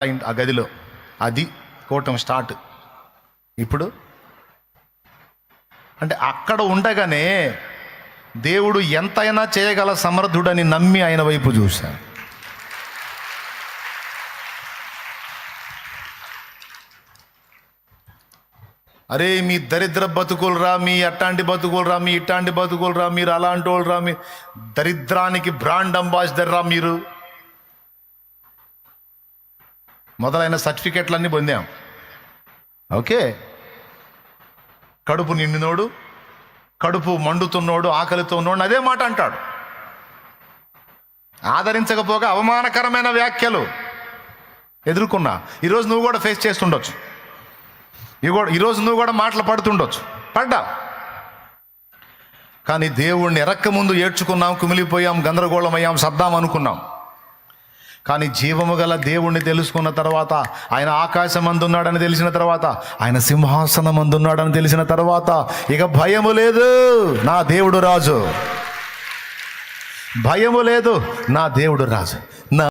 ఆ గదిలో. అది కూటమి స్టార్ట్. ఇప్పుడు? అంటే అక్కడ ఉండగానే దేవుడు ఎంతైనా చేయగల సమర్థుడని నమ్మి ఆయన వైపు చూశాను అరే మీ దరిద్ర బతుకులరా మీ అట్టాంటి బతుకులరా మీ ఇట్టాంటి బతుకులరా మీరు అలాంటి వాళ్ళరా మీ దరిద్రానికి బ్రాండ్ అంబాసిడర్ రా మీరు? మొదలైన సర్టిఫికెట్లన్నీ పొందాం. ఓకే. కడుపు నిండినోడు కడుపు మండుతున్నోడు ఆకలితో ఉన్నోడు అదే మాట అంటాడు. ఆదరించకపోగా అవమానకరమైన వ్యాఖ్యలు ఎదుర్కొన్నా. ఈరోజు నువ్వు కూడా ఫేస్ చేస్తుండొచ్చు. ఈ కూడా ఈరోజు నువ్వు కూడా మాటలు పడుతుండొచ్చు. పడ్డా? కానీ దేవుణ్ణి ఎరక్క ముందు ఏడ్చుకున్నాం కుమిలిపోయాం గందరగోళమయ్యాం సర్దాం అనుకున్నాం. కానీ జీవము గల దేవుణ్ణి తెలుసుకున్న తర్వాత ఆయన ఆకాశమందున్నాడని తెలిసిన తర్వాత ఆయన సింహాసనం అందున్నాడని తెలిసిన తర్వాత ఇక భయము లేదు నా దేవుడు రాజు. భయము లేదు నా దేవుడు రాజు. నా